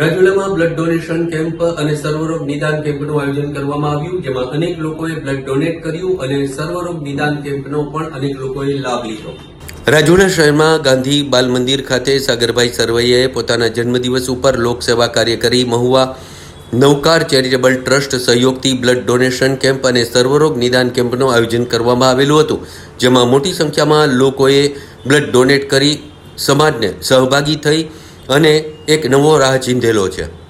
રાજુલામાં blood donation camp અને સર્વરોગ નિદાન કેમ્પનું આયોજન કરવામાં આવ્યું, જેમાં અનેક લોકોએ બ્લડ ડોનેટ કર્યું અને સર્વરોગ નિદાન કેમ્પનો પણ અનેક લોકોએ લાભ લીધો. રાજુલા શહેરમાં ગાંધી બાલ મંદિર ખાતે સાગરભાઈ સરવૈયાએ પોતાના જન્મદિવસ ઉપર લોકસેવા કાર્ય કરી મહુવા નવકાર ચેરિટેબલ ટ્રસ્ટ સહયોગથી બ્લડ ડોનેશન કેમ્પ અને સર્વરોગ નિદાન કેમ્પનું આયોજન કરવામાં આવેલું હતું, જેમાં મોટી સંખ્યામાં લોકોએ બ્લડ ડોનેટ કરી, સમાજને સહભાગી થઈ અને એક નવો રાહ ચીંધેલો છે.